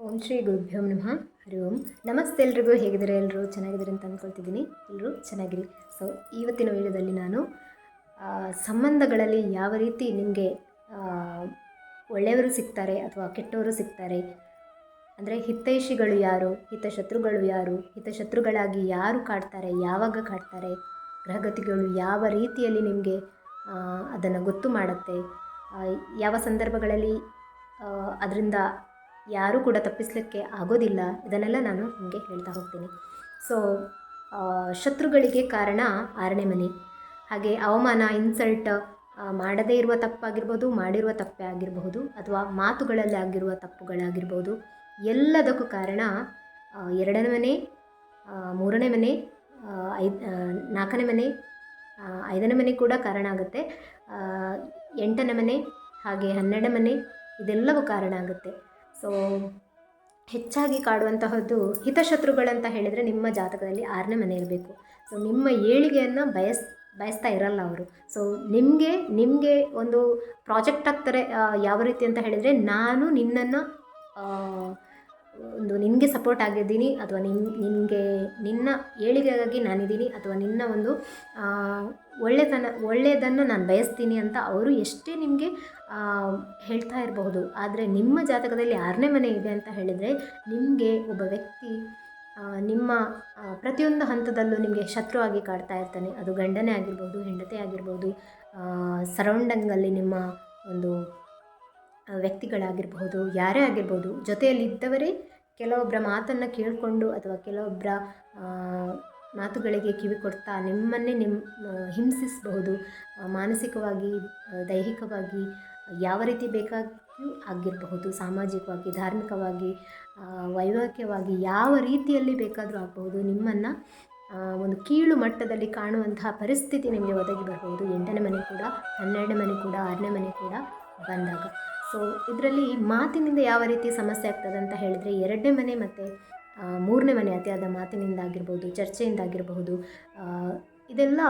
ಓಂ ಶ್ರೀ ಗುರುಭ್ಯೋ ನಮಃ. ಹರಿ ಓಂ. ನಮಸ್ತೆ ಎಲ್ರಿಗೂ. ಹೇಗಿದ್ದಾರೆ? ಎಲ್ಲರೂ ಚೆನ್ನಾಗಿದ್ದಾರೆ ಅಂತ ಅಂದ್ಕೊಳ್ತಿದ್ದೀನಿ ಎಲ್ಲರೂ ಚೆನ್ನಾಗಿರಿ. ಸೊ ಇವತ್ತಿನ ವಿಡಿಯೋದಲ್ಲಿ ನಾನು ಸಂಬಂಧಗಳಲ್ಲಿ ಯಾವ ರೀತಿ ನಿಮಗೆ ಒಳ್ಳೆಯವರು ಸಿಗ್ತಾರೆ ಅಥವಾ ಕೆಟ್ಟವರು ಸಿಗ್ತಾರೆ? ಅಂದರೆ ಹಿತೈಷಿಗಳು ಯಾರು? ಹಿತಶತ್ರುಗಳು ಯಾರು? ಹಿತಶತ್ರುಗಳಾಗಿ ಯಾರು ಕಾಡ್ತಾರೆ? ಯಾವಾಗ ಕಾಡ್ತಾರೆ? ಗ್ರಹಗತಿಗಳು ಯಾವ ರೀತಿಯಲ್ಲಿ ನಿಮಗೆ ಅದನ್ನು ಗೊತ್ತು ಮಾಡುತ್ತೆ? ಯಾವ ಸಂದರ್ಭಗಳಲ್ಲಿ ಅದರಿಂದ ಯಾರೂ ಕೂಡ ತಪ್ಪಿಸಲಿಕ್ಕೆ ಆಗೋದಿಲ್ಲ. ಇದನ್ನೆಲ್ಲ ನಾನು ನಿಮಗೆ ಹೇಳ್ತಾ ಹೋಗ್ತೀನಿ. ಸೊ ಶತ್ರುಗಳಿಗೆ ಕಾರಣ ಆರನೇ ಮನೆ. ಹಾಗೆ ಅವಮಾನ ಇನ್ಸಲ್ಟ್ ಮಾಡದೇ ಇರುವ ತಪ್ಪಾಗಿರ್ಬೋದು, ಮಾಡಿರುವ ತಪ್ಪೇ ಆಗಿರಬಹುದು, ಅಥವಾ ಮಾತುಗಳಲ್ಲಿ ಆಗಿರುವ ತಪ್ಪುಗಳಾಗಿರ್ಬೋದು, ಎಲ್ಲದಕ್ಕೂ ಕಾರಣ ಎರಡನೇ ಮನೆ ಮೂರನೇ ಮನೆ ಐದು ನಾಲ್ಕನೇ ಮನೆ ಐದನೇ ಮನೆ ಕೂಡ ಕಾರಣ ಆಗುತ್ತೆ. ಎಂಟನೇ ಮನೆ, ಹಾಗೆ ಹನ್ನೆರಡನೇ ಮನೆ, ಇದೆಲ್ಲವೂ ಕಾರಣ ಆಗುತ್ತೆ. ಸೊ ಹೆಚ್ಚಾಗಿ ಕಾಡುವಂತಹದ್ದು ಹಿತಶತ್ರುಗಳಂತ ಹೇಳಿದರೆ ನಿಮ್ಮ ಜಾತಕದಲ್ಲಿ ಆರನೇ ಮನೆ ಇರಬೇಕು. ಸೊ ನಿಮ್ಮ ಏಳಿಗೆಯನ್ನು ಬಯಸ್, ಬಯಸ್ತಾ ಇರಲ್ಲ ಅವರು. ಸೊ ನಿಮಗೆ ನಿಮಗೆ ಒಂದು ಪ್ರಾಜೆಕ್ಟ್ ಆಗ್ತಾರೆ ಯಾವ ರೀತಿ ಅಂತ ಹೇಳಿದರೆ ನಾನು ನಿನ್ನನ್ನು ಒಂದು ನಿನಗೆ ಸಪೋರ್ಟ್ ಆಗಿದ್ದೀನಿ ಅಥವಾ ನಿನ್, ನಿನಗೆ, ನಿನ್ನ ಏಳಿಗೆಗಾಗಿ ನಾನಿದ್ದೀನಿ ಅಥವಾ ನಿನ್ನ ಒಂದು ಒಳ್ಳೆತನ, ಒಳ್ಳೆಯದನ್ನು ನಾನು ಬಯಸ್ತೀನಿ ಅಂತ ಅವರು ಎಷ್ಟೇ ನಿಮಗೆ ಹೇಳ್ತಾ ಇರಬಹುದು. ಆದರೆ ನಿಮ್ಮ ಜಾತಕದಲ್ಲಿ ಆರನೇ ಮನೆ ಇದೆ ಅಂತ ಹೇಳಿದರೆ ನಿಮಗೆ ಒಬ್ಬ ವ್ಯಕ್ತಿ ನಿಮ್ಮ ಪ್ರತಿಯೊಂದು ಹಂತದಲ್ಲೂ ನಿಮಗೆ ಶತ್ರುವಾಗಿ ಕಾಡ್ತಾ ಇರ್ತಾನೆ. ಅದು ಗಂಡನೇ ಆಗಿರ್ಬೋದು, ಹೆಂಡತಿ ಆಗಿರ್ಬೋದು ಸರೌಂಡಿಂಗಲ್ಲಿ ನಿಮ್ಮ ಒಂದು ವ್ಯಕ್ತಿಗಳಾಗಿರಬಹುದು, ಯಾರೇ ಆಗಿರ್ಬೋದು ಜೊತೆಯಲ್ಲಿದ್ದವರೇ ಕೆಲವೊಬ್ಬರ ಮಾತನ್ನು ಕೇಳಿಕೊಂಡು ಅಥವಾ ಕೆಲವೊಬ್ಬರ ಮಾತುಗಳಿಗೆ ಕಿವಿ ಕೊಡ್ತಾ ನಿಮ್ಮನ್ನೇ ನಿಮ್ಮ ಹಿಂಸಿಸಬಹುದು. ಮಾನಸಿಕವಾಗಿ ದೈಹಿಕವಾಗಿ ಯಾವ ರೀತಿ ಬೇಕಾಗಿಯೂ ಆಗಿರಬಹುದು, ಸಾಮಾಜಿಕವಾಗಿ, ಧಾರ್ಮಿಕವಾಗಿ ವೈವಾಹಿಕವಾಗಿ ಯಾವ ರೀತಿಯಲ್ಲಿ ಬೇಕಾದರೂ ಆಗಬಹುದು. ನಿಮ್ಮನ್ನು ಒಂದು ಕೀಳು ಮಟ್ಟದಲ್ಲಿ ಕಾಣುವಂತಹ ಪರಿಸ್ಥಿತಿ ನಿಮಗೆ ಒದಗಿ ಬರಬಹುದು. ಎಂಟನೇ ಮನೆ ಕೂಡ, ಹನ್ನೆರಡನೇ ಮನೆ ಕೂಡ, ಆರನೇ ಮನೆ ಕೂಡ ಬಂದಾಗ. ಸೊ ಇದರಲ್ಲಿ ಮಾತಿನಿಂದ ಯಾವ ರೀತಿ ಸಮಸ್ಯೆ ಆಗ್ತದೆ ಅಂತ ಹೇಳಿದರೆ ಎರಡನೇ ಮನೆ ಮತ್ತು ಮೂರನೇ ಮನೆ ಅತಿಯಾದ ಮಾತಿನಿಂದ ಚರ್ಚೆಯಿಂದಾಗಿರಬಹುದು ಇದೆಲ್ಲ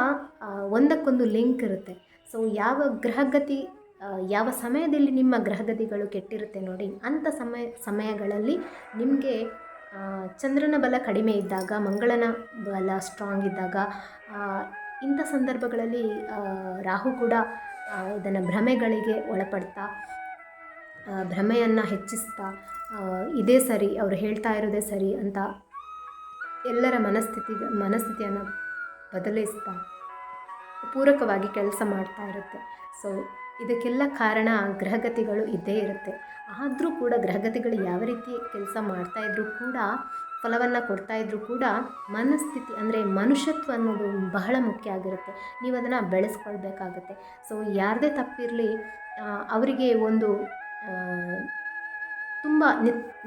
ಒಂದಕ್ಕೊಂದು ಲಿಂಕ್ ಇರುತ್ತೆ. ಸೊ ಯಾವ ಗ್ರಹಗತಿ ಯಾವ ಸಮಯದಲ್ಲಿ ನಿಮ್ಮ ಗ್ರಹಗತಿಗಳು ಕೆಟ್ಟಿರುತ್ತೆ ನೋಡಿ ಅಂಥ ಸಮಯ, ಸಮಯಗಳಲ್ಲಿ ನಿಮಗೆ ಚಂದ್ರನ ಬಲ ಕಡಿಮೆ ಇದ್ದಾಗ, ಮಂಗಳನ ಬಲ ಸ್ಟ್ರಾಂಗ್ ಇದ್ದಾಗ ಇಂಥ ಸಂದರ್ಭಗಳಲ್ಲಿ ರಾಹು ಕೂಡ ಇದನ್ನು ಭ್ರಮೆಗಳಿಗೆ ಒಳಪಡ್ತಾ ಭ್ರಮೆಯನ್ನು ಹೆಚ್ಚಿಸ್ತಾ ಇದೇ ಸರಿ, ಅವರು ಹೇಳ್ತಾ ಇರೋದೇ ಸರಿ ಅಂತ ಎಲ್ಲರ ಮನಸ್ಥಿತಿ, ಮನಸ್ಥಿತಿಯನ್ನು ಬದಲಿಸ್ತಾ ಪೂರಕವಾಗಿ ಕೆಲಸ ಮಾಡ್ತಾ ಇರುತ್ತೆ. ಸೊ ಇದಕ್ಕೆಲ್ಲ ಕಾರಣ ಗ್ರಹಗತಿಗಳು ಇದ್ದೇ ಇರುತ್ತೆ. ಆದರೂ ಕೂಡ ಗ್ರಹಗತಿಗಳು ಯಾವ ರೀತಿ ಕೆಲಸ ಮಾಡ್ತಾ ಇದ್ರೂ ಕೂಡ, ಫಲವನ್ನು ಕೊಡ್ತಾ ಇದ್ರೂ ಕೂಡ ಮನಸ್ಥಿತಿ ಅಂದರೆ ಮನುಷ್ಯತ್ವ ಅನ್ನೋದು ಬಹಳ ಮುಖ್ಯ ಆಗಿರುತ್ತೆ. ನೀವು ಅದನ್ನು ಬೆಳೆಸ್ಕೊಳ್ಬೇಕಾಗುತ್ತೆ. ಸೊ ಯಾರದೇ ತಪ್ಪಿರಲಿ ಅವರಿಗೆ ಒಂದು ತುಂಬ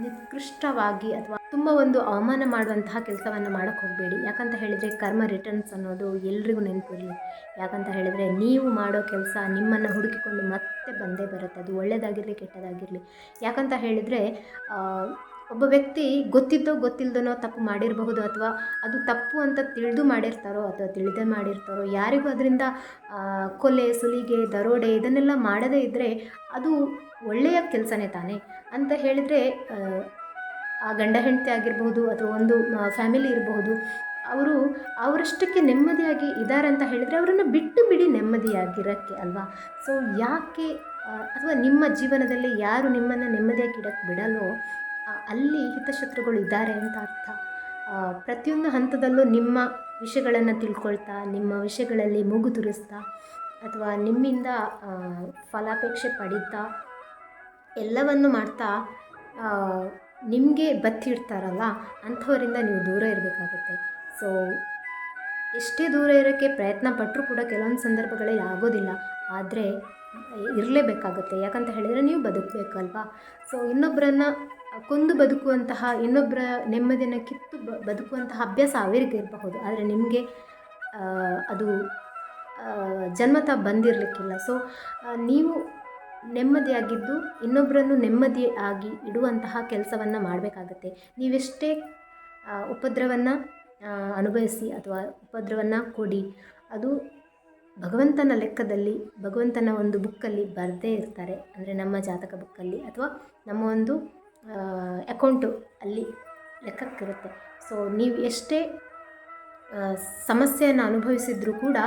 ನಿಕೃಷ್ಟವಾಗಿ ಅಥವಾ ತುಂಬ ಒಂದು ಅವಮಾನ ಮಾಡುವಂತಹ ಕೆಲಸವನ್ನು ಮಾಡೋಕ್ಕೆ ಹೋಗಬೇಡಿ. ಯಾಕಂತ ಹೇಳಿದರೆ ಕರ್ಮ ರಿಟರ್ನ್ಸ್ ಅನ್ನೋದು ಎಲ್ರಿಗೂ ನೆನಪಿರಲಿ ಯಾಕಂತ ಹೇಳಿದರೆ ನೀವು ಮಾಡೋ ಕೆಲಸ ನಿಮ್ಮನ್ನು ಹುಡುಕಿಕೊಂಡು ಮತ್ತೆ ಬಂದೇ ಬರುತ್ತೆ. ಅದು ಒಳ್ಳೆಯದಾಗಿರಲಿ ಕೆಟ್ಟದಾಗಿರಲಿ. ಯಾಕಂತ ಹೇಳಿದರೆ ಒಬ್ಬ ವ್ಯಕ್ತಿ ಗೊತ್ತಿದ್ದೋ ಗೊತ್ತಿಲ್ಲದನೋ ತಪ್ಪು ಮಾಡಿರಬಹುದು ಅಥವಾ ಅದು ತಪ್ಪು ಅಂತ ತಿಳಿದು ಮಾಡಿರ್ತಾರೋ ಅಥವಾ ತಿಳಿದೇ ಮಾಡಿರ್ತಾರೋ, ಯಾರಿಗೂ ಅದರಿಂದ ಕೊಲೆ, ಸುಲಿಗೆ, ದರೋಡೆ ಇದನ್ನೆಲ್ಲ ಮಾಡದೇ ಇದ್ದರೆ ಅದು ಒಳ್ಳೆಯ ಕೆಲಸನೇ ತಾನೇ ಅಂತ ಹೇಳಿದರೆ, ಆ ಗಂಡ ಹೆಂಡತಿ ಆಗಿರಬಹುದು ಅಥವಾ ಒಂದು ಫ್ಯಾಮಿಲಿ ಇರಬಹುದು, ಅವರು ಅವರಷ್ಟಕ್ಕೆ ನೆಮ್ಮದಿಯಾಗಿ ಇದ್ದಾರೆ ಅಂತ ಹೇಳಿದರೆ ಅವರನ್ನು ಬಿಟ್ಟು ಬಿಡಿ ನೆಮ್ಮದಿಯಾಗಿರೋಕ್ಕೆ ಅಲ್ವಾ? ಸೊ ಯಾಕೆ ಅಥವಾ ನಿಮ್ಮ ಜೀವನದಲ್ಲಿ ಯಾರು ನಿಮ್ಮನ್ನು ನೆಮ್ಮದಿಯಾಗಿ ಇಡಕ್ಕೆ ಬಿಡಲ್ವೋ ಅಲ್ಲಿ ಹಿತಶತ್ರುಗಳು ಇದ್ದಾರೆ ಅಂತ ಅರ್ಥ. ಪ್ರತಿಯೊಂದು ಹಂತದಲ್ಲೂ ನಿಮ್ಮ ವಿಷಯಗಳನ್ನು ತಿಳ್ಕೊಳ್ತಾ, ನಿಮ್ಮ ವಿಷಯಗಳಲ್ಲಿ ಮೂಗು ತುರಿಸ್ತಾ, ಅಥವಾ ನಿಮ್ಮಿಂದ ಫಲಾಪೇಕ್ಷೆ ಪಡೀತಾ, ಎಲ್ಲವನ್ನು ಮಾಡ್ತಾ ನಿಮಗೆ ಬತ್ತಿಡ್ತಾರಲ್ಲ ಅಂಥವರಿಂದ ನೀವು ದೂರ ಇರಬೇಕಾಗುತ್ತೆ. ಸೊ, ಎಷ್ಟೇ ದೂರ ಇರೋಕ್ಕೆ ಪ್ರಯತ್ನ ಪಟ್ಟರೂ ಕೂಡ ಕೆಲವೊಂದು ಸಂದರ್ಭಗಳಲ್ಲಿ ಆಗೋದಿಲ್ಲ. ಆದರೆ, ಇರಲೇಬೇಕಾಗುತ್ತೆ. ಯಾಕಂತ ಹೇಳಿದರೆ ನೀವು ಬದುಕಬೇಕಲ್ವಾ? ಸೊ ಇನ್ನೊಬ್ಬರನ್ನು ಕೊಂದು ಬದುಕುವಂತಹ ಇನ್ನೊಬ್ಬರ ನೆಮ್ಮದಿಯನ್ನು ಕಿತ್ತು ಬದುಕುವಂತಹ ಅಭ್ಯಾಸ ಅವರಿಗೆ ಇರಬಹುದು. ಆದರೆ ನಿಮಗೆ ಅದು ಜನ್ಮತ ಜನ್ಮತಃ ಬಂದಿರಲಿಕ್ಕಿಲ್ಲ. ಸೊ ನೀವು ನೆಮ್ಮದಿಯಾಗಿದ್ದು ಇನ್ನೊಬ್ಬರನ್ನು ನೆಮ್ಮದಿಯಾಗಿ ಇಡುವಂತಹ ಕೆಲಸವನ್ನು ಮಾಡಬೇಕಾಗತ್ತೆ. ನೀವೆಷ್ಟೇ ಉಪದ್ರವನ್ನು ಅನುಭವಿಸಿ ಅಥವಾ ಉಪದ್ರವನ್ನು ಕೊಡಿ, ಅದು ಭಗವಂತನ ಲೆಕ್ಕದಲ್ಲಿ, ಭಗವಂತನ ಒಂದು ಬುಕ್ಕಲ್ಲಿ ಬರದೇ ಇರ್ತಾರೆ. ಅಂದರೆ ನಮ್ಮ ಜಾತಕ ಬುಕ್ಕಲ್ಲಿ ಅಥವಾ ನಮ್ಮ ಒಂದು ಅಕೌಂಟು ಅಲ್ಲಿ ಲೆಕ್ಕಕ್ಕಿರುತ್ತೆ. ಸೊ ನೀವು ಎಷ್ಟೇ ಸಮಸ್ಯೆಯನ್ನು ಅನುಭವಿಸಿದ್ರೂ ಕೂಡ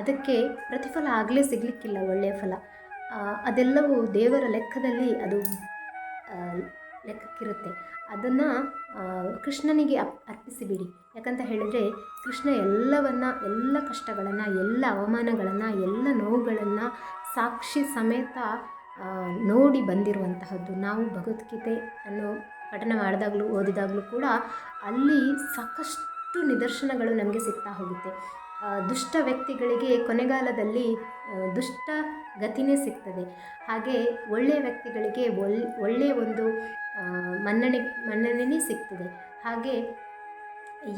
ಅದಕ್ಕೆ ಪ್ರತಿಫಲ ಆಗಲೇ ಸಿಗಲಿಕ್ಕಿಲ್ಲ, ಒಳ್ಳೆಯ ಫಲ. ಅದೆಲ್ಲವೂ ದೇವರ ಲೆಕ್ಕದಲ್ಲಿ ಅದು ಲೆಕ್ಕಕ್ಕಿರುತ್ತೆ. ಅದನ್ನು ಕೃಷ್ಣನಿಗೆ ಅಪ್, ಅರ್ಪಿಸಿಬಿಡಿ. ಯಾಕಂತ ಹೇಳಿದರೆ, ಕೃಷ್ಣ ಎಲ್ಲವನ್ನು, ಎಲ್ಲ ಕಷ್ಟಗಳನ್ನು, ಎಲ್ಲ ಅವಮಾನಗಳನ್ನು, ಎಲ್ಲ ನೋವುಗಳನ್ನು ಸಾಕ್ಷಿ ಸಮೇತ ನೋಡಿ ಬಂದಿರುವಂತಹದ್ದು. ನಾವು ಭಗವದ್ಗೀತೆ ಅನ್ನು ಪಠನ ಮಾಡಿದಾಗಲೂ ಓದಿದಾಗಲೂ ಕೂಡ ಅಲ್ಲಿ ಸಾಕಷ್ಟು ನಿದರ್ಶನಗಳು ನಮಗೆ ಸಿಗ್ತಾ ಹೋಗುತ್ತೆ. ದುಷ್ಟ ವ್ಯಕ್ತಿಗಳಿಗೆ ಕೊನೆಗಾಲದಲ್ಲಿ ದುಷ್ಟ ಗತಿನೇ ಸಿಗ್ತದೆ. ಹಾಗೆ ಒಳ್ಳೆಯ ವ್ಯಕ್ತಿಗಳಿಗೆ ಒಳ್ ಒಳ್ಳೆಯ ಒಂದು ಮನ್ನಣೆ, ಮನ್ನಣೆನೇ ಸಿಗ್ತದೆ. ಹಾಗೆ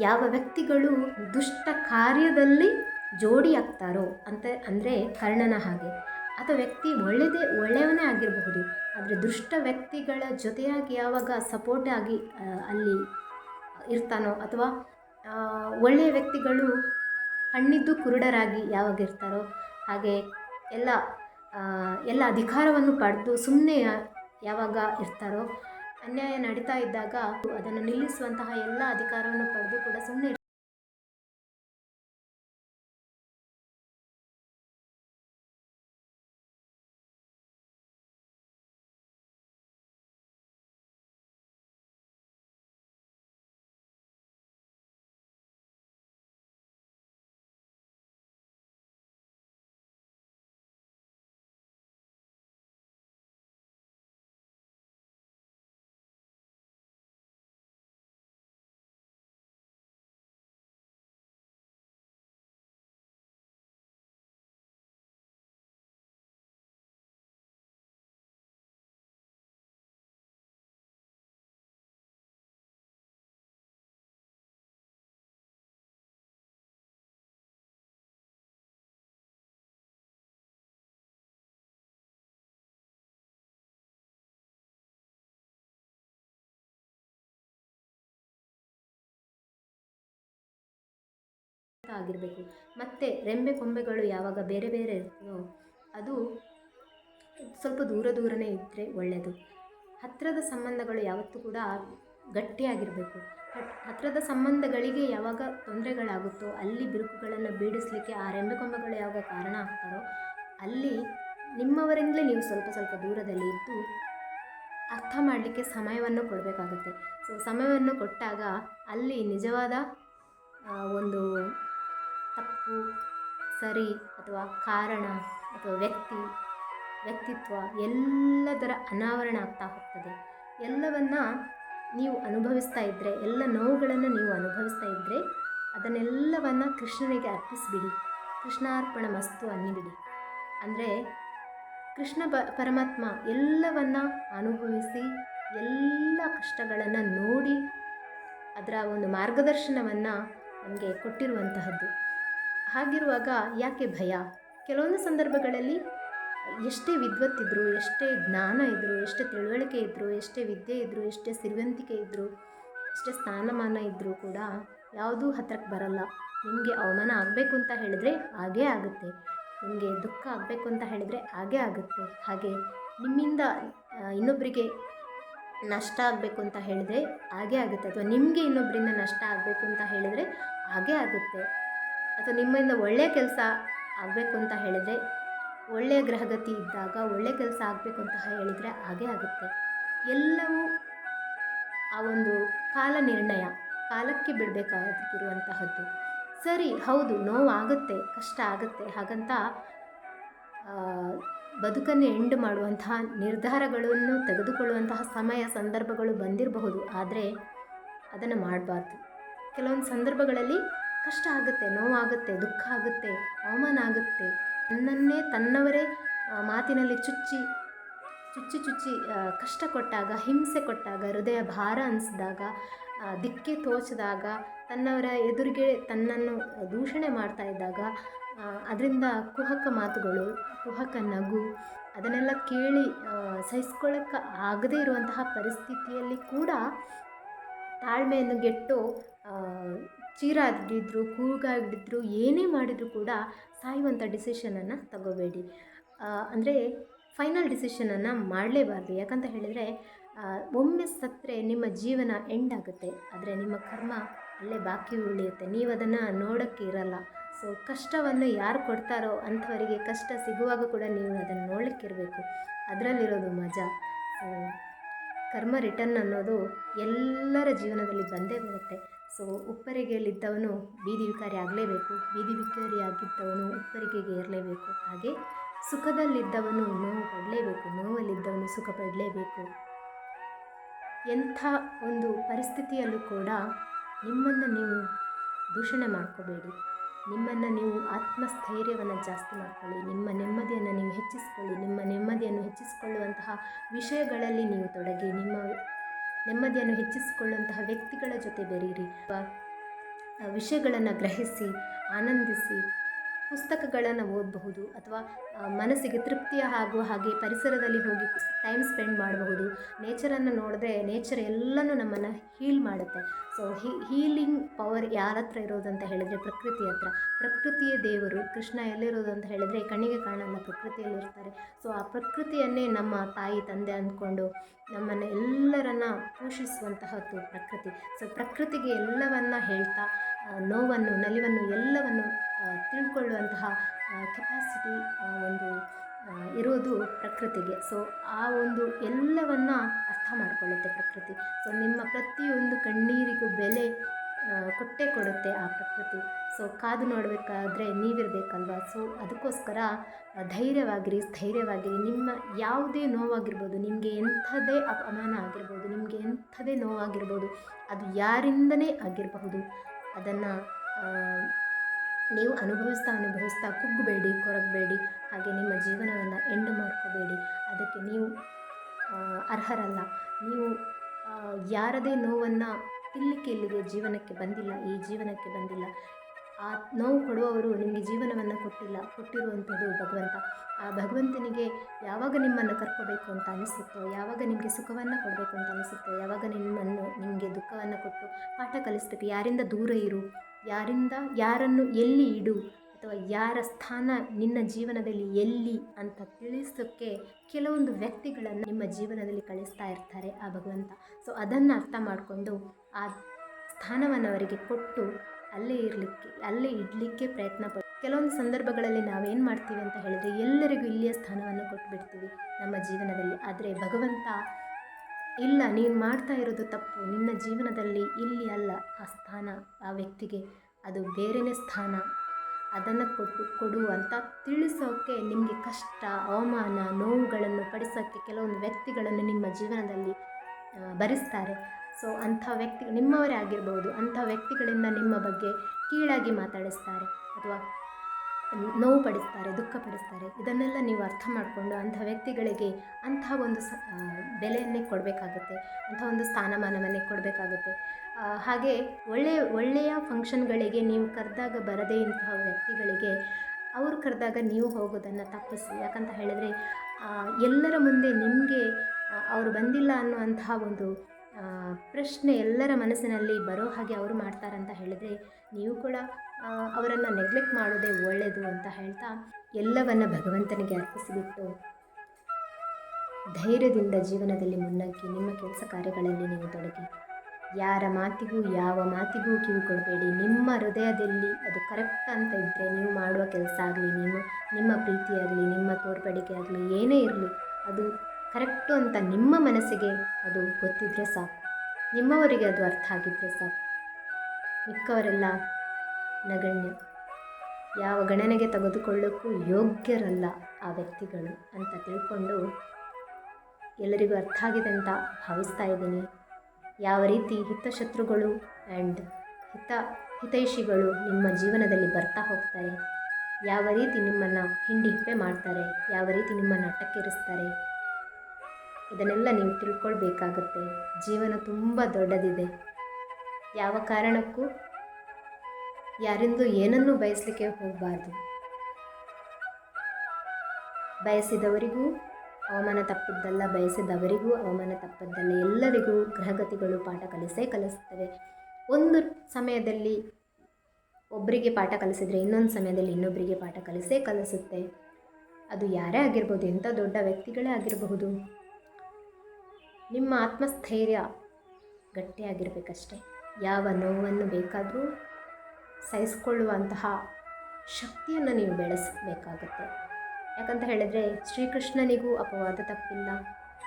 ಯಾವ ವ್ಯಕ್ತಿಗಳು ದುಷ್ಟ ಕಾರ್ಯದಲ್ಲಿ ಜೋಡಿ ಆಗ್ತಾರೋ ಅಂತ ಅಂದರೆ ಕರ್ಣನ ಹಾಗೆ. ಆತ ವ್ಯಕ್ತಿ ಒಳ್ಳೆಯದೇ ಒಳ್ಳೆಯವನೇ ಆಗಿರಬಹುದು, ಆದರೆ ದುಷ್ಟ ವ್ಯಕ್ತಿಗಳ ಜೊತೆಯಾಗಿ ಯಾವಾಗ ಸಪೋರ್ಟ್ ಆಗಿ ಅಲ್ಲಿ ಇರ್ತಾನೋ ಅಥವಾ ಒಳ್ಳೆಯ ವ್ಯಕ್ತಿಗಳು ಹಣ್ಣಿದ್ದು ಕುರುಡರಾಗಿ ಯಾವಾಗ ಇರ್ತಾರೋ ಹಾಗೆ ಎಲ್ಲ ಎಲ್ಲ ಅಧಿಕಾರವನ್ನು ಪಡೆದು ಸುಮ್ಮನೆ ಯಾವಾಗ ಇರ್ತಾರೋ, ಅನ್ಯಾಯ ನಡೀತಾ ಇದ್ದಾಗ ಅದನ್ನು ನಿಲ್ಲಿಸುವಂತಹ ಎಲ್ಲ ಅಧಿಕಾರವನ್ನು ಪಡೆದು ಕೂಡ ಸುಮ್ಮನೆ ಆಗಿರಬೇಕು. ಮತ್ತು ರೆಂಬೆ ಕೊಂಬೆಗಳು ಯಾವಾಗ ಬೇರೆ ಬೇರೆ ಇರ್ತದೋ ಅದು ಸ್ವಲ್ಪ ದೂರ ದೂರನೇ ಇದ್ದರೆ ಒಳ್ಳೆಯದು ಹತ್ತಿರದ ಸಂಬಂಧಗಳು ಯಾವತ್ತೂ ಕೂಡ ಗಟ್ಟಿಯಾಗಿರಬೇಕು. ಹತ್ ಹತ್ತಿರದ ಸಂಬಂಧಗಳಿಗೆ ಯಾವಾಗ ತೊಂದರೆಗಳಾಗುತ್ತೋ, ಅಲ್ಲಿ ಬಿರುಕುಗಳನ್ನು ಬೀಡಿಸಲಿಕ್ಕೆ ಆ ರೆಂಬೆ ಕೊಂಬೆಗಳು ಯಾವಾಗ ಕಾರಣ ಆಗ್ತಾರೋ, ಅಲ್ಲಿ ನಿಮ್ಮವರಿಂದಲೇ ನೀವು ಸ್ವಲ್ಪ ಸ್ವಲ್ಪ ದೂರದಲ್ಲಿ ಇದ್ದು ಅರ್ಥ ಮಾಡಲಿಕ್ಕೆ ಸಮಯವನ್ನು ಕೊಡಬೇಕಾಗುತ್ತೆ. ಸೊ ಸಮಯವನ್ನು ಕೊಟ್ಟಾಗ ಅಲ್ಲಿ ನಿಜವಾದ ಒಂದು ತಪ್ಪು, ಸರಿ ಅಥವಾ ಕಾರಣ ಅಥವಾ ವ್ಯಕ್ತಿ, ವ್ಯಕ್ತಿತ್ವ ಎಲ್ಲದರ ಅನಾವರಣ ಆಗ್ತಾ ಹೋಗ್ತದೆ. ಎಲ್ಲವನ್ನ ನೀವು ಅನುಭವಿಸ್ತಾ ಇದ್ದರೆ ಎಲ್ಲ ನೋವುಗಳನ್ನು ನೀವು ಅನುಭವಿಸ್ತಾ ಇದ್ದರೆ ಅದನ್ನೆಲ್ಲವನ್ನು ಕೃಷ್ಣನಿಗೆ ಅರ್ಪಿಸಿಬಿಡಿ. ಕೃಷ್ಣಾರ್ಪಣ ಮಸ್ತು ಅನ್ನಿಬಿಡಿ. ಅಂದರೆ ಕೃಷ್ಣ ಪ ಪರಮಾತ್ಮ ಎಲ್ಲವನ್ನ ಅನುಭವಿಸಿ, ಎಲ್ಲ ಕಷ್ಟಗಳನ್ನು ನೋಡಿ, ಅದರ ಒಂದು ಮಾರ್ಗದರ್ಶನವನ್ನು ನಮಗೆ ಕೊಟ್ಟಿರುವಂತಹದ್ದು. ಹಾಗಿರುವಾಗ ಯಾಕೆ ಭಯ? ಕೆಲವೊಂದು ಸಂದರ್ಭಗಳಲ್ಲಿ ಎಷ್ಟೇ ವಿದ್ವತ್ತಿದ್ರು ಎಷ್ಟೇ ಜ್ಞಾನ ಇದ್ದರು ಎಷ್ಟೇ ತಿಳುವಳಿಕೆ ಇದ್ದರು ಎಷ್ಟೇ ವಿದ್ಯೆ ಇದ್ದರು ಎಷ್ಟೇ ಸಿರಿವಂತಿಕೆ ಇದ್ದರು ಎಷ್ಟೇ ಸ್ಥಾನಮಾನ ಇದ್ದರೂ ಕೂಡ ಯಾವುದೂ ಹತ್ರಕ್ಕೆ ಬರಲ್ಲ. ನಿಮಗೆ ಅವಮಾನ ಆಗಬೇಕು ಅಂತ ಹೇಳಿದ್ರೆ ಹಾಗೇ ಆಗುತ್ತೆ. ನಿಮಗೆ ದುಃಖ ಆಗಬೇಕು ಅಂತ ಹೇಳಿದರೆ ಹಾಗೇ ಆಗುತ್ತೆ. ಹಾಗೆ ನಿಮ್ಮಿಂದ ಇನ್ನೊಬ್ಬರಿಗೆ ನಷ್ಟ ಆಗಬೇಕು ಅಂತ ಹೇಳಿದ್ರೆ ಹಾಗೇ ಆಗುತ್ತೆ. ಅಥವಾ ನಿಮಗೆ ಇನ್ನೊಬ್ಬರಿಂದ ನಷ್ಟ ಆಗಬೇಕು ಅಂತ ಹೇಳಿದರೆ ಹಾಗೇ ಆಗುತ್ತೆ. ಅಥವಾ ನಿಮ್ಮಿಂದ ಒಳ್ಳೆಯ ಕೆಲಸ ಆಗಬೇಕು ಅಂತ ಹೇಳಿದರೆ ಒಳ್ಳೆಯ ಗ್ರಹಗತಿ ಇದ್ದಾಗ ಒಳ್ಳೆಯ ಕೆಲಸ ಆಗಬೇಕು ಅಂತ ಹೇಳಿದರೆ ಹಾಗೇ ಆಗುತ್ತೆ. ಎಲ್ಲವೂ ಆ ಒಂದು ಕಾಲ ನಿರ್ಣಯ, ಕಾಲಕ್ಕೆ ಬಿಡಬೇಕಾಗಿರುವಂತಹದ್ದು. ಸರಿ, ಹೌದು, ನೋವಾಗುತ್ತೆ, ಕಷ್ಟ ಆಗುತ್ತೆ, ಹಾಗಂತ ಬದುಕನ್ನು ಎಂಡ್ ಮಾಡುವಂತಹ ನಿರ್ಧಾರಗಳನ್ನು ತೆಗೆದುಕೊಳ್ಳುವಂತಹ ಸಮಯ, ಸಂದರ್ಭಗಳು ಬಂದಿರಬಹುದು, ಆದರೆ ಅದನ್ನು ಮಾಡಬಾರ್ದು. ಕೆಲವೊಂದು ಸಂದರ್ಭಗಳಲ್ಲಿ ಕಷ್ಟ ಆಗುತ್ತೆ, ನೋವಾಗುತ್ತೆ, ದುಃಖ ಆಗುತ್ತೆ, ಅವಮಾನ ಆಗುತ್ತೆ. ತನ್ನನ್ನೇ ತನ್ನವರೇ ಮಾತಿನಲ್ಲಿ ಚುಚ್ಚಿ ಚುಚ್ಚಿ ಚುಚ್ಚಿ ಕಷ್ಟ ಕೊಟ್ಟಾಗ, ಹಿಂಸೆ ಕೊಟ್ಟಾಗ, ಹೃದಯ ಭಾರ ಅನಿಸಿದಾಗ ದಿಕ್ಕೆ ತೋಚಿದಾಗ, ತನ್ನವರ ಎದುರಿಗೆ ತನ್ನನ್ನು ದೂಷಣೆ ಮಾಡ್ತಾ ಇದ್ದಾಗ ಅದರಿಂದ ಕುಹಕ ಮಾತುಗಳು, ಕುಹಕ ನಗು, ಅದನ್ನೆಲ್ಲ ಕೇಳಿ ಸಹಿಸ್ಕೊಳ್ಳೋಕ್ಕೆ ಆಗದೇ ಇರುವಂತಹ ಪರಿಸ್ಥಿತಿಯಲ್ಲಿ ಕೂಡ ತಾಳ್ಮೆಯನ್ನು ಗೆಟ್ಟು ಆ, ಚೀರಾಡಿದ್ರು ಕೂಗಾಡಿದ್ರು ಏನೇ ಮಾಡಿದರೂ ಕೂಡ ಸಾಯುವಂಥ ಡಿಸಿಷನನ್ನು ತಗೋಬೇಡಿ. ಅಂದರೆ ಫೈನಲ್ ಡಿಸಿಷನನ್ನು ಮಾಡಲೇಬಾರ್ದು. ಯಾಕಂತ ಹೇಳಿದರೆ ಒಮ್ಮೆ ಸತ್ತರೆ ನಿಮ್ಮ ಜೀವನ ಎಂಡ್ ಆಗುತ್ತೆ. ಆದರೆ ನಿಮ್ಮ ಕರ್ಮ ಅಲ್ಲೇ ಬಾಕಿ ಉಳಿಯುತ್ತೆ. ನೀವು ಅದನ್ನು ನೋಡೋಕ್ಕೆ ಇರಲ್ಲ. ಸೊ ಕಷ್ಟವನ್ನು ಯಾರು ಕೊಡ್ತಾರೋ ಅಂಥವರಿಗೆ ಕಷ್ಟ ಸಿಗುವಾಗ ಕೂಡ ನೀವು ಅದನ್ನು ನೋಡಲಿಕ್ಕಿರಬೇಕು ಅದರಲ್ಲಿರೋದು ಮಜಾ. ಕರ್ಮ ರಿಟರ್ನ್ ಅನ್ನೋದು ಎಲ್ಲರ ಜೀವನದಲ್ಲಿ ಬಂದೇ ಬರುತ್ತೆ. ಸೊ ಉಪ್ಪರಿಗೆಯಲ್ಲಿದ್ದವನು ಬೀದಿ ವಿಕಾರಿ ಆಗಲೇಬೇಕು, ಬೀದಿ ವಿಕಾರಿ ಆಗಿದ್ದವನು ಉಪ್ಪರಿಗೆಗೆ ಏರಲೇಬೇಕು. ಹಾಗೆ ಸುಖದಲ್ಲಿದ್ದವನು ನೋವು ಪಡಲೇಬೇಕು, ನೋವಲ್ಲಿದ್ದವನು ಸುಖ ಪಡಲೇಬೇಕು. ಎಂಥ ಒಂದು ಪರಿಸ್ಥಿತಿಯಲ್ಲೂ ಕೂಡ ನಿಮ್ಮನ್ನು ನೀವು ದೂಷಣೆ ಮಾಡ್ಕೋಬೇಡಿ. ನಿಮ್ಮನ್ನು ನೀವು ಆತ್ಮಸ್ಥೈರ್ಯವನ್ನು ಜಾಸ್ತಿ ಮಾಡ್ಕೊಳ್ಳಿ. ನಿಮ್ಮ ನೆಮ್ಮದಿಯನ್ನು ನೀವು ಹೆಚ್ಚಿಸ್ಕೊಳ್ಳಿ. ನಿಮ್ಮ ನೆಮ್ಮದಿಯನ್ನು ಹೆಚ್ಚಿಸಿಕೊಳ್ಳುವಂತಹ ವಿಷಯಗಳಲ್ಲಿ ನೀವು ತೊಡಗಿ, ನಿಮ್ಮ ನೆಮ್ಮದಿಯನ್ನು ಹೆಚ್ಚಿಸಿಕೊಳ್ಳುವಂತಹ ವ್ಯಕ್ತಿಗಳ ಜೊತೆ ಬೆರೀರಿ. ವಿಷಯಗಳನ್ನು ಗ್ರಹಿಸಿ ಆನಂದಿಸಿ ಪುಸ್ತಕಗಳನ್ನು ಓದಬಹುದು ಅಥವಾ ಮನಸ್ಸಿಗೆ ತೃಪ್ತಿಯ ಆಗುವ ಹಾಗೆ ಪರಿಸರದಲ್ಲಿ ಹೋಗಿ ಟೈಮ್ ಸ್ಪೆಂಡ್ ಮಾಡಬಹುದು. ನೇಚರನ್ನು ನೋಡಿದ್ರೆ ನೇಚರ್ ಎಲ್ಲನೂ ನಮ್ಮನ್ನು ಹೀಲ್ ಮಾಡುತ್ತೆ. ಸೊ ಹೀಲಿಂಗ್ ಪವರ್ ಯಾರ ಹತ್ರ ಇರೋದು ಅಂತ ಹೇಳಿದರೆ ಪ್ರಕೃತಿ ಹತ್ರ. ಪ್ರಕೃತಿಯ ದೇವರು ಕೃಷ್ಣ ಎಲ್ಲಿರೋದು ಅಂತ ಹೇಳಿದರೆ ಕಣ್ಣಿಗೆ ಕಾಣಲ್ಲ ಪ್ರಕೃತಿಯಲ್ಲಿರ್ತಾರೆ ಸೊ ಆ ಪ್ರಕೃತಿಯನ್ನೇ ನಮ್ಮ ತಾಯಿ, ತಂದೆ ಅಂದ್ಕೊಂಡು ನಮ್ಮನ್ನು ಎಲ್ಲರನ್ನ ಪೋಷಿಸುವಂತಹದ್ದು ಪ್ರಕೃತಿ. ಸೊ ಪ್ರಕೃತಿಗೆ ಎಲ್ಲವನ್ನ ಹೇಳ್ತಾ ನೋವನ್ನು, ನಲಿವನ್ನು ಎಲ್ಲವನ್ನು ತಿಳ್ಕೊಳ್ಳುವಂತಹ ಕೆಪಾಸಿಟಿ ಒಂದು ಇರೋದು ಪ್ರಕೃತಿಗೆ. ಸೊ ಆ ಒಂದು ಎಲ್ಲವನ್ನ ಅರ್ಥ ಮಾಡಿಕೊಳ್ಳುತ್ತೆ ಪ್ರಕೃತಿ. ಸೊ ನಿಮ್ಮ ಪ್ರತಿಯೊಂದು ಕಣ್ಣೀರಿಗೂ ಬೆಲೆ ಕೊಟ್ಟೇ ಕೊಡುತ್ತೆ ಆ ಪ್ರಕೃತಿ. ಸೊ ಕಾದು ನೋಡಬೇಕಾದ್ರೆ ನೀವಿರಬೇಕಲ್ವಾ? ಸೊ ಅದಕ್ಕೋಸ್ಕರ ಧೈರ್ಯವಾಗಿರಿ, ಸ್ಥೈರ್ಯವಾಗಿರಿ. ನಿಮ್ಮ ಯಾವುದೇ ನೋವಾಗಿರ್ಬೋದು, ನಿಮಗೆ ಎಂಥದೇ ಅಪಮಾನ ಆಗಿರ್ಬೋದು, ನಿಮಗೆ ಎಂಥದೇ ನೋವಾಗಿರ್ಬೋದು, ಅದು ಯಾರಿಂದನೇ ಆಗಿರಬಹುದು, ಅದನ್ನು ನೀವು ಅನುಭವಿಸ್ತಾ ಅನುಭವಿಸ್ತಾ ಕುಗ್ಗಬೇಡಿ, ಕೊರಗಬೇಡಿ, ಹಾಗೆ ನಿಮ್ಮ ಜೀವನವನ್ನು ಎಂಡು ಮಾಡ್ಕೋಬೇಡಿ. ಅದಕ್ಕೆ ನೀವು ಅರ್ಹರಲ್ಲ. ನೀವು ಯಾರದೇ ನೋವನ್ನು ತಿನ್ನಲಿಕ್ಕೆ ಇಲ್ಲಿಗೆ ಜೀವನಕ್ಕೆ ಬಂದಿಲ್ಲ, ಈ ಜೀವನಕ್ಕೆ ಬಂದಿಲ್ಲ. ಆ ನೋವು ಕೊಡುವವರು ನಿಮಗೆ ಜೀವನವನ್ನು ಕೊಟ್ಟಿಲ್ಲ, ಕೊಟ್ಟಿರುವಂಥದ್ದು ಭಗವಂತ. ಆ ಭಗವಂತನಿಗೆ ಯಾವಾಗ ನಿಮ್ಮನ್ನು ಕರ್ಕೋಬೇಕು ಅಂತ ಅನಿಸುತ್ತೋ, ಯಾವಾಗ ನಿಮಗೆ ಸುಖವನ್ನು ಕೊಡಬೇಕು ಅಂತ ಅನಿಸುತ್ತೋ, ಯಾವಾಗ ನಿಮ್ಮನ್ನು ನಿಮಗೆ ದುಃಖವನ್ನು ಕೊಟ್ಟು ಪಾಠ ಕಲಿಸ್ಬೇಕು, ಯಾರಿಂದ ದೂರ ಇರು ಯಾರಿಂದ, ಯಾರನ್ನು ಎಲ್ಲಿ ಇಡು ಅಥವಾ ಯಾರ ಸ್ಥಾನ ನಿನ್ನ ಜೀವನದಲ್ಲಿ ಎಲ್ಲಿ ಅಂತ ತಿಳಿಸೋಕ್ಕೆ ಕೆಲವೊಂದು ವ್ಯಕ್ತಿಗಳನ್ನು ನಿಮ್ಮ ಜೀವನದಲ್ಲಿ ಕಳಿಸ್ತಾ ಇರ್ತಾರೆ ಆ ಭಗವಂತ. ಸೊ ಅದನ್ನು ಅರ್ಥ ಮಾಡಿಕೊಂಡು ಆ ಸ್ಥಾನವನ್ನು ಅವರಿಗೆ ಕೊಟ್ಟು ಅಲ್ಲೇ ಇರಲಿಕ್ಕೆ, ಅಲ್ಲೇ ಇಡಲಿಕ್ಕೆ ಪ್ರಯತ್ನ ಪಡ್ತೀವಿ ಕೆಲವೊಂದು ಸಂದರ್ಭಗಳಲ್ಲಿ ನಾವೇನು ಮಾಡ್ತೀವಿ ಅಂತ ಹೇಳಿದರೆ ಎಲ್ಲರಿಗೂ ಇಲ್ಲಿಯ ಸ್ಥಾನವನ್ನು ಕೊಟ್ಟುಬಿಡ್ತೀವಿ ನಮ್ಮ ಜೀವನದಲ್ಲಿ. ಆದರೆ ಭಗವಂತ ಇಲ್ಲ, ನೀನು ಮಾಡ್ತಾ ಇರೋದು ತಪ್ಪು. ನಿನ್ನ ಜೀವನದಲ್ಲಿ ಇಲ್ಲಿ ಅಲ್ಲ, ಆ ಸ್ಥಾನ, ಆ ವ್ಯಕ್ತಿಗೆ. ಅದು ಬೇರೆಯೇ ಸ್ಥಾನ. ಅದನ್ನು ಕೊಟ್ಟು, ಕೊಡು ಅಂತ ತಿಳಿಸೋಕ್ಕೆ ನಿಮಗೆ ಕಷ್ಟ, ಅವಮಾನ, ನೋವುಗಳನ್ನು ಪಡಿಸೋಕ್ಕೆ ಕೆಲವೊಂದು ವ್ಯಕ್ತಿಗಳನ್ನು ನಿಮ್ಮ ಜೀವನದಲ್ಲಿ ಭರಿಸ್ತಾರೆ ಸೊ ಅಂಥ ವ್ಯಕ್ತಿ ನಿಮ್ಮವರೇ ಆಗಿರ್ಬೋದು. ಅಂಥ ವ್ಯಕ್ತಿಗಳಿಂದ ನಿಮ್ಮ ಬಗ್ಗೆ ಕೀಳಾಗಿ ಮಾತಾಡಿಸ್ತಾರೆ. ಅಥವಾ ನೋವು ಪಡಿಸ್ತಾರೆ ದುಃಖ ಪಡಿಸ್ತಾರೆ ಇದನ್ನೆಲ್ಲ ನೀವು ಅರ್ಥ ಮಾಡಿಕೊಂಡು ಅಂಥ ವ್ಯಕ್ತಿಗಳಿಗೆ ಅಂಥ ಒಂದು ಸ ಬೆಲೆಯನ್ನೇ ಕೊಡಬೇಕಾಗುತ್ತೆ, ಅಂಥ ಒಂದು ಸ್ಥಾನಮಾನವನ್ನೇ ಕೊಡಬೇಕಾಗುತ್ತೆ. ಹಾಗೆ ಒಳ್ಳೆಯ ಒಳ್ಳೆಯ ಫಂಕ್ಷನ್ಗಳಿಗೆ ನೀವು ಕರೆದಾಗ ಬರದೇ ಇಂತಹ ವ್ಯಕ್ತಿಗಳಿಗೆ ಅವರು ಕರೆದಾಗ ನೀವು ಹೋಗೋದನ್ನು ತಪ್ಪಿಸಿ. ಯಾಕಂತ ಹೇಳಿದರೆ ಎಲ್ಲರ ಮುಂದೆ ನಿಮಗೆ ಅವರು ಬಂದಿಲ್ಲ ಅನ್ನುವಂತಹ ಒಂದು ಪ್ರಶ್ನೆ ಎಲ್ಲರ ಮನಸ್ಸಿನಲ್ಲಿ ಬರೋ ಹಾಗೆ ಅವರು ಮಾಡ್ತಾರಂತ ಹೇಳಿದರೆ, ನೀವು ಕೂಡ ಅವರನ್ನು ನೆಗ್ಲೆಕ್ಟ್ ಮಾಡೋದೇ ಒಳ್ಳೆಯದು ಅಂತ ಹೇಳ್ತಾ ಎಲ್ಲವನ್ನು ಭಗವಂತನಿಗೆ ಅರ್ಪಿಸಿಬಿಟ್ಟು ಧೈರ್ಯದಿಂದ ಜೀವನದಲ್ಲಿ ಮುನ್ನಗ್ಗಿ ನಿಮ್ಮ ಕೆಲಸ ಕಾರ್ಯಗಳಲ್ಲಿ ನೀವು ತೊಡಗಿ. ಯಾರ ಮಾತಿಗೂ, ಯಾವ ಮಾತಿಗೂ ಕಿವಿ ಕೊಡಬೇಡಿ. ನಿಮ್ಮ ಹೃದಯದಲ್ಲಿ ಅದು ಕರೆಕ್ಟ್ ಅಂತ ಇದ್ದರೆ ನೀವು ಮಾಡುವ ಕೆಲಸ ಆಗಲಿ ನಿಮ್ಮ ನಿಮ್ಮ ಪ್ರೀತಿಯಾಗಲಿ ನಿಮ್ಮ ತೋರ್ಪಡಿಕೆ ಆಗಲಿ, ಏನೇ ಇರಲಿ, ಅದು ಕರೆಕ್ಟು ಅಂತ ನಿಮ್ಮ ಮನಸ್ಸಿಗೆ ಅದು ಗೊತ್ತಿದ್ದರೆ ಸಾಕು. ನಿಮ್ಮವರಿಗೆ ಅದು ಅರ್ಥ ಆಗಿದ್ದರೆ ಸಾಕು. ಮಿಕ್ಕವರೆಲ್ಲ ನಗಣ್ಯ. ಯಾವ ಗಣನೆಗೆ ತೆಗೆದುಕೊಳ್ಳೋಕ್ಕೂ ಯೋಗ್ಯರಲ್ಲ ಆ ವ್ಯಕ್ತಿಗಳು ಅಂತ ತಿಳ್ಕೊಂಡು ಎಲ್ಲರಿಗೂ ಅರ್ಥ ಆಗಿದೆ ಅಂತ ಭಾವಿಸ್ತಾ ಇದ್ದೀನಿ. ಯಾವ ರೀತಿ ಹಿತಶತ್ರುಗಳು ಆ್ಯಂಡ್ ಹಿತ, ಹಿತೈಷಿಗಳು ನಿಮ್ಮ ಜೀವನದಲ್ಲಿ ಬರ್ತಾ ಹೋಗ್ತಾರೆ, ಯಾವ ರೀತಿ ನಿಮ್ಮನ್ನು ಹಿಂಡಿ ಹಿಪ್ಪೆ ಮಾಡ್ತಾರೆ, ಯಾವ ರೀತಿ ನಿಮ್ಮನ್ನು ಅಟ್ಟಕ್ಕೇರಿಸ್ತಾರೆ, ಇದನ್ನೆಲ್ಲ ನೀವು ತಿಳ್ಕೊಳ್ಬೇಕಾಗುತ್ತೆ. ಜೀವನ ತುಂಬ ದೊಡ್ಡದಿದೆ. ಯಾವ ಕಾರಣಕ್ಕೂ ಯಾರಿಂದು ಏನನ್ನೂ ಬಯಸಲಿಕ್ಕೆ ಹೋಗಬಾರ್ದು. ಬಯಸಿದವರಿಗೂ ಅವಮಾನ ತಪ್ಪಿದ್ದಲ್ಲ, ಬಯಸಿದವರಿಗೂ ಅವಮಾನ ತಪ್ಪದ್ದಲ್ಲ, ಎಲ್ಲರಿಗೂ ಗ್ರಹಗತಿಗಳು ಪಾಠ ಕಲಿಸೇ ಕಲಿಸುತ್ತವೆ ಒಂದು ಸಮಯದಲ್ಲಿ ಒಬ್ಬರಿಗೆ ಪಾಠ ಕಲಿಸಿದರೆ ಇನ್ನೊಂದು ಸಮಯದಲ್ಲಿ ಇನ್ನೊಬ್ಬರಿಗೆ ಪಾಠ ಕಲಿಸೇ ಕಲಿಸುತ್ತೆ. ಅದು ಯಾರೇ ಆಗಿರ್ಬೋದು, ಎಂಥ ದೊಡ್ಡ ವ್ಯಕ್ತಿಗಳೇ ಆಗಿರಬಹುದು. ನಿಮ್ಮ ಆತ್ಮಸ್ಥೈರ್ಯ ಗಟ್ಟಿಯಾಗಿರಬೇಕಷ್ಟೆ. ಯಾವ ನೋವನ್ನು ಬೇಕಾದರೂ ಸಹಿಸ್ಕೊಳ್ಳುವಂತಹ ಶಕ್ತಿಯನ್ನು ನೀವು ಬೆಳೆಸಬೇಕಾಗುತ್ತೆ. ಯಾಕಂತ ಹೇಳಿದರೆ ಶ್ರೀಕೃಷ್ಣನಿಗೂ ಅಪವಾದ ತಪ್ಪಿಲ್ಲ,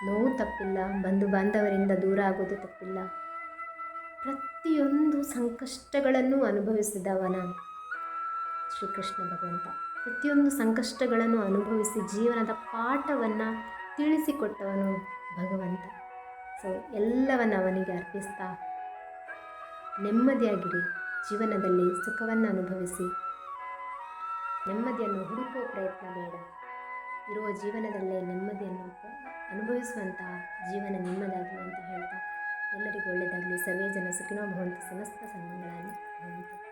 ನೋವು ತಪ್ಪಿಲ್ಲ, ಬಂಧು ಬಾಂಧವರಿಂದ ದೂರ ಆಗೋದು ತಪ್ಪಿಲ್ಲ. ಪ್ರತಿಯೊಂದು ಸಂಕಷ್ಟಗಳನ್ನು ಅನುಭವಿಸಿದವನ ಶ್ರೀಕೃಷ್ಣ ಭಗವಂತ. ಪ್ರತಿಯೊಂದು ಸಂಕಷ್ಟಗಳನ್ನು ಅನುಭವಿಸಿ ಜೀವನದ ಪಾಠವನ್ನು ತಿಳಿಸಿಕೊಟ್ಟವನು ಭಗವಂತ. ಸೊ ಎಲ್ಲವನ್ನು ಅವನಿಗೆ ಅರ್ಪಿಸ್ತಾ ನೆಮ್ಮದಿಯಾಗಿರಿ. ಜೀವನದಲ್ಲಿ ಸುಖವನ್ನು ಅನುಭವಿಸಿ. ನೆಮ್ಮದಿಯನ್ನು ಹುಡುಕುವ ಪ್ರಯತ್ನ ಬೇಡ. ಇರುವ ಜೀವನದಲ್ಲೇ ನೆಮ್ಮದಿಯನ್ನು ಅನುಭವಿಸುವಂತಹ ಜೀವನ ನಿಮ್ಮದಾಗಲಿ ಅಂತ ಹೇಳ್ತಾ ಎಲ್ಲರಿಗೂ ಒಳ್ಳೆಯದಾಗಲಿ. ಸರ್ವೇ ಜನ ಸುಖಿನೋ ಸಮಸ್ತ ಸಂಘಗಳಾಗಿ ಭವಂತು